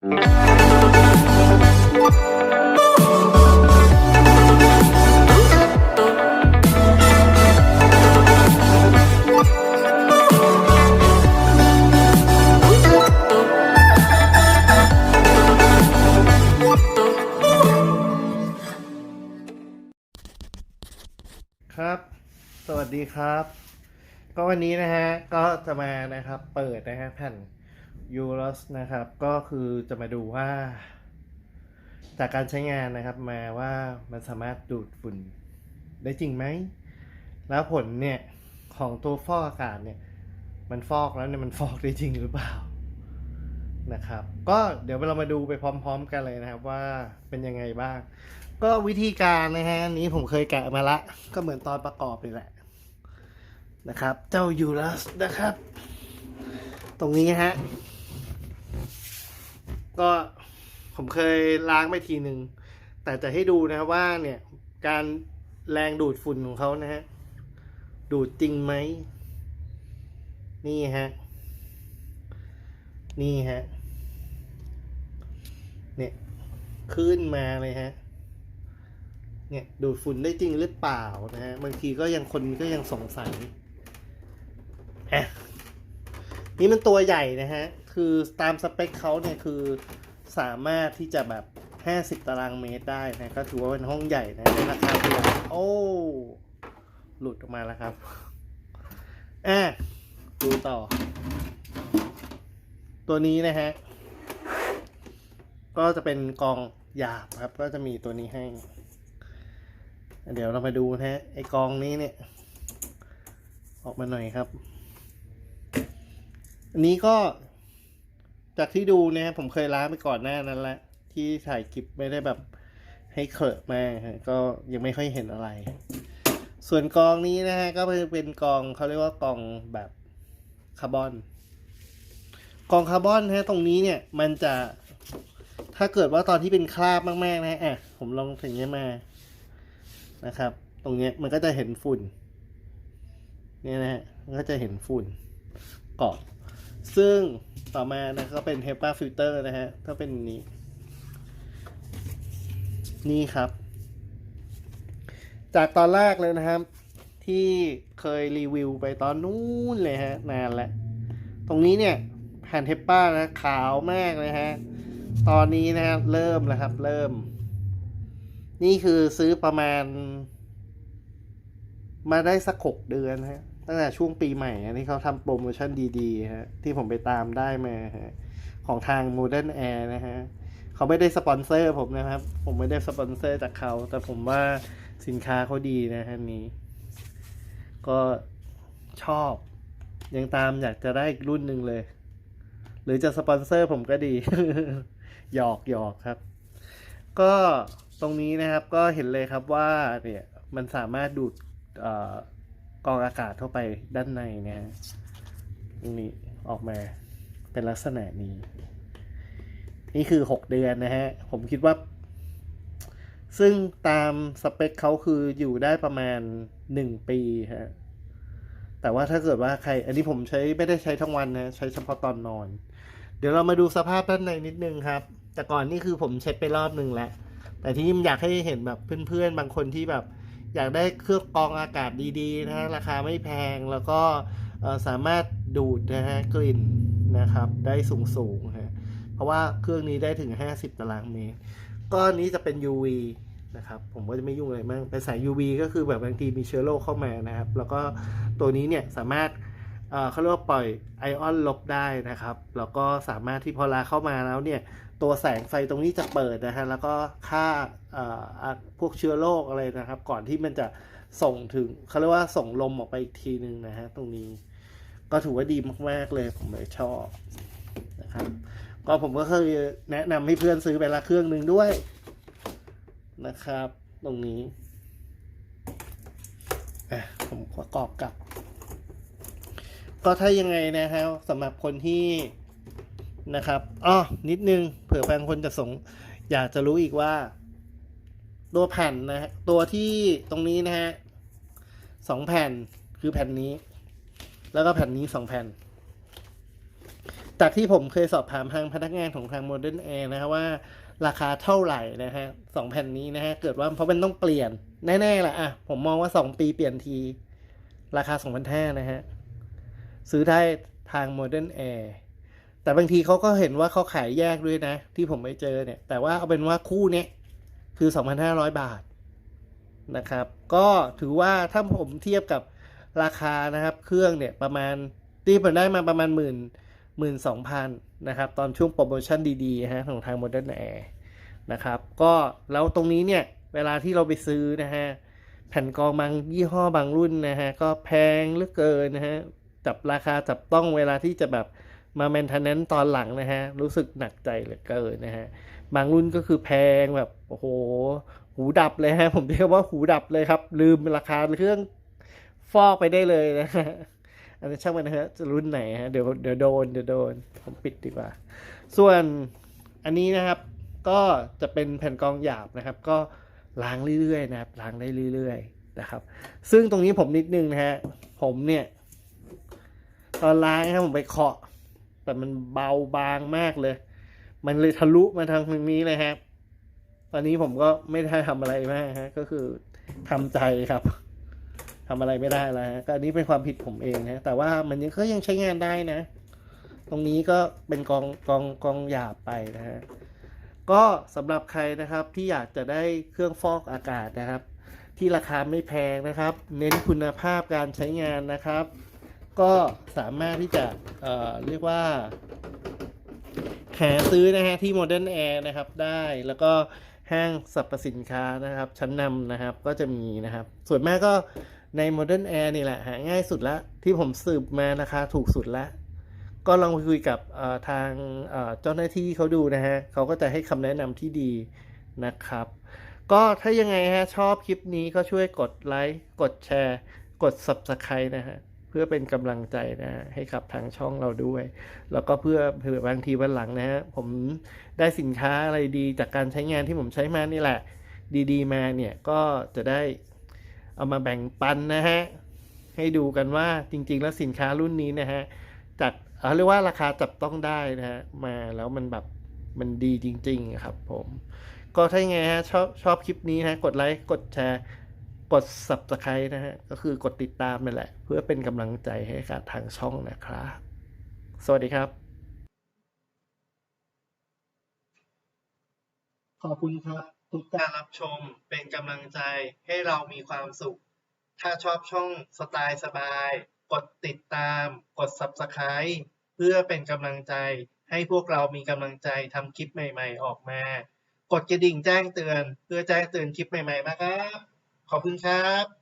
ครับ สวัสดีครับ ก็วันนี้นะฮะ ก็จะมานะครับ เปิดนะฮะแผ่น ยูโรสนะครับ ก็คือจะมาดูว่า จากการใช้งานนะครับมาว่ามันสามารถดูดฝุ่นได้จริงไหม แล้วผลเนี่ย ของตัวฟอกอากาศเนี่ย มันฟอกแล้วเนี่ยมันฟอกได้จริงหรือเปล่านะครับ ก็เดี๋ยวเรามาดูไปพร้อม ๆ กันเลยนะครับว่าเป็นยังไงบ้าง ก็วิธีการนะฮะนนี้ผมเคยแกะมาละ ก็เหมือนตอนประกอบเลยแหละนะครับ เจ้ายูรัสนะครับ ตรงนี้ฮะ ก็ผมเคยล้างไปทีหนึ่ง แต่จะให้ดูนะว่าเนี่ยการแรงดูดฝุ่นของเขานะฮะ ดูดจริงไหม นี่ฮะ นี่ฮะ เนี่ยขึ้นมาเลยฮะ เนี่ยดูดฝุ่นได้จริงหรือเปล่านะฮะ บางทีก็ยังคนก็ยังสงสัยอะนี่มันตัวใหญ่นะฮะ คือตามสเปคเขาเนี่ยคือสามารถที่จะแบบ 50 ตารางเมตรได้นะ ก็ถือว่าเป็นห้องใหญ่นะในราคาประหยัดโอ้ หลุดออกมาแล้วครับอะดูต่อ ตัวนี้นะฮะ ก็จะเป็นกองหยาบครับ ก็จะมีตัวนี้ให้ เดี๋ยวเรามาดูนะฮะ ไอกองนี้เนี่ย ออกมาหน่อยครับ อันนี้ก็ จากที่ดูเนะฮะผมเคยล้างไปก่อนหน้านั้นแล้วที่ถ่ายคลิปไม่ได้แบบให้เคลอะมากฮะก็ยังไม่ค่อยเห็นอะไร ส่วนกองนี้นะฮะก็เป็นกองเขาเรียกว่ากองแบบคาร์บอนกองคาร์บอนฮะตรงนี้เนี่ยมันจะถ้าเกิดว่าตอนที่เป็นคราบมากๆนะฮะอะผมลองถึงนี้มานะครับ ตรงเนี้ยมันก็จะเห็นฝุ่นเนี่ยนะฮะมันก็จะเห็นฝุ่นเกาะ ซึ่งต่อมานะก็เป็น HEPA filter นะฮะถ้าเป็นนี้ นี่ครับ จากตอนแรกเลยนะครับ ที่เคยรีวิวไปตอนนู้นเลยฮะ นานแล้ว ตรงนี้เนี่ย แผ่นเทปป้านะขาวมากเลยฮะ ตอนนี้นะครับเริ่มแล้วครับ เริ่ม นี่คือซื้อประมาณ มาได้สักหกเดือนฮะ ตั้งแต่ช่วงปีใหม่อะที่เขาทำโปรโมชั่นดีๆฮะที่ผมไปตามได้มาฮะของทาง Modern Air นะฮะเขาไม่ได้สปอนเซอร์ผมนะครับ ผมไม่ได้สปอนเซอร์จากเขา แต่ผมว่าสินค้าเขาดีนะฮะนี้ ก็ชอบ ยังตามอยากจะได้อีกรุ่นหนึ่งเลย หรือจะสปอนเซอร์ผมก็ดี หยอกหยอกครับ ก็ตรงนี้นะครับก็เห็นเลยครับว่าเนี่ยมันสามารถดูดเอ่อ กรองอากาศเข้าไปด้านในนะฮะตรงนี้ออกมาเป็นลักษณะนี้ นี่คือหกเดือนนะฮะ ผมคิดว่า ซึ่งตามสเปคเขาคืออยู่ได้ประมาณหนึ่งปีฮะ แต่ว่าถ้าเกิดว่าใคร อันนี้ผมใช้ไม่ได้ใช้ทั้งวันนะ ใช้เฉพาะตอนนอน เดี๋ยวเรามาดูสภาพด้านในนิดนึงครับ แต่ก่อนนี่คือผมเช็ดไปรอบนึงแล้ว แต่ที่อยากให้เห็นแบบเพื่อนๆ บางคนที่แบบ อยากได้เครื่องกรองอากาศดีๆนะฮะราคาไม่แพงแล้วก็สามารถดูดนะฮะกลิ่นนะครับได้สูงๆฮะเพราะว่าเครื่องนี้ได้ถึง 50 ตารางเมตรก็อันนี้จะเป็น UV นะครับผมก็จะไม่ยุ่งอะไรมากเป็นสาย UV ก็คือแบบบางทีมีเชื้อโรคเข้ามานะครับ แล้วก็ตัวนี้เนี่ยสามารถเอ่อเขาเรียกว่าปล่อยไอออนลบได้นะครับ แล้วก็สามารถที่พอลาเข้ามาแล้วเนี่ย ตัวแสงไฟตรงนี้จะเปิดนะฮะแล้วก็ฆ่าพวกเชื้อโรคอะไรนะครับ ก่อนที่มันจะส่งถึงเขาเรียกว่าส่งลมออกไปอีกทีหนึ่งนะฮะตรงนี้ก็ถือว่าดีมาก ๆ เลยผมเลยชอบนะครับ ก็ผมก็เคยแนะนำให้เพื่อนซื้อไปละเครื่องหนึ่งด้วยนะครับ ตรงนี้อะผมประกอบกับ ก็ถ้ายังไงนะครับสำหรับคนที่ นะครับอ๋อนิดนึง เผื่อบางคนจะสงอยากจะรู้อีกว่า ตัวแผ่นนะฮะตัวที่ตรงนี้นะฮะสองแผ่นคือแผ่นนี้ แล้วก็แผ่นนี้สองแผ่น จากที่ผมเคยสอบถามทางพนักงานของทาง Modern Air นะครับว่า ราคาเท่าไหร่นะฮะสองแผ่นนี้นะฮะเกิดว่าเพราะมันต้องเปลี่ยน แน่ๆแหละอะผมมองว่าสองปีเปลี่ยนที ราคาสองพันห้านะฮะซื้อได้ทาง Modern Air แแต่บางทีเขาก็เห็นว่าเขาขายแยกด้วยนะ ที่ผมไปเจอเนี่ย แต่ว่าเอาเป็นว่าคู่เนี้ยคือ 2,500 บาทนะครับ ก็ถือว่าถ้าผมเทียบกับราคานะครับ เครื่องเนี่ยประมาณที่ผมได้มาประมาณหมื่นหมื่นสองพันนะครับ ตอนช่วงโปรโมชั่นดีๆฮะของทาง Modern Air นะครับ ก็แล้วตรงนี้เนี่ย เวลาที่เราไปซื้อนะฮะแผ่นกองบางยี่ห้อบางรุ่นนะฮะก็แพงเหลือเกินนะฮะจับราคาจับต้องเวลาที่จะแบบ มาแมนเทนแนนตอนหลังนะฮะ รู้สึกหนักใจเหลือเกินนะฮะ บางรุ่นก็คือแพงแบบ โอ้โห หูดับเลยฮะ ผมเรียกว่าหูดับเลยครับ ลืมราคาเครื่องฟอกไปได้เลยนะฮะอันนี้ช่างมันนะฮะจะรุ่นไหนฮะเดี๋ยวเดี๋ยวโดนเดี๋ยวโดนผมปิดดีกว่า ส่วนอันนี้นะครับ ก็จะเป็นแผ่นกรองหยาบนะครับ ก็ล้างเรื่อยๆนะครับล้างได้เรื่อยๆนะครับ ซึ่งตรงนี้ผมนิดนึงนะฮะผมเนี่ย ตอนล้างนะครับผมไปเคาะ แต่มันเบาบางมากเลย มันเลยทะลุมาทางตรงนี้เลยครับ ตอนนี้ผมก็ไม่ได้ทำอะไรมากฮะ ก็คือทำใจครับทำอะไรไม่ได้แล้วฮะก็อันนี้เป็นความผิดผมเองนะแต่ว่ามันยังก็ยังใช้งานได้นะ ตรงนี้ก็เป็นกองกองกองหยาบไปนะฮะก็สำหรับใครนะครับที่อยากจะได้เครื่องฟอกอากาศนะครับ ที่ราคาไม่แพงนะครับ เน้นคุณภาพการใช้งานนะครับ ก็สามารถที่จะเเรียกว่าหาซื้อนะฮะที่ Modern Air นะครับได้แล้วก็ห้างสรรพสินค้านะครับ ชั้นนำนะครับก็จะมีนะครับ ส่วนมากก็ใน Modern Air นี่แหละ หาง่ายสุดละ ที่ผมสืบมาราคาถูกสุดละ ก็ลองไปคุยกับทางเอ่อเจ้าหน้าที่เขาดูนะฮะเขาก็จะให้คำแนะนำที่ดีนะครับ ก็ถ้ายังไงฮะชอบคลิปนี้ก็ช่วยกดไลค์กดแชร์ กด Subscribe นะฮะ เพื่อเป็นกำลังใจนะฮะให้กับทางช่องเราด้วย แล้วก็เพื่อเผื่อบางทีวันหลังนะฮะผมได้สินค้าอะไรดีจากการใช้งานที่ผมใช้มานี่แหละ ดีๆ มาเนี่ยก็จะได้เอามาแบ่งปันนะฮะให้ดูกันว่าจริง ๆ แล้วสินค้ารุ่นนี้นะฮะจากเขาเรียกว่าราคาจับต้องได้นะฮะมาแล้วมันแบบมันดีจริง ๆ ครับผม ก็ถ้าไงฮะชอบชอบคลิปนี้นะกดไลค์กดแชร์ กด subscribe นะฮะ ก็คือกดติดตามนั่นแหละ เพื่อเป็นกำลังใจให้กับทางช่องนะครับ สวัสดีครับ ขอบคุณครับ ทุกการรับชมเป็นกำลังใจให้เรามีความสุข ถ้าชอบช่องสไตล์สบาย กดติดตาม กด subscribe เพื่อเป็นกำลังใจให้พวกเรามีกำลังใจทำคลิปใหม่ ๆ ออกมา กดกระดิ่งแจ้งเตือน เพื่อแจ้งเตือนคลิปใหม่ๆนะครับ ขอบคุณครับ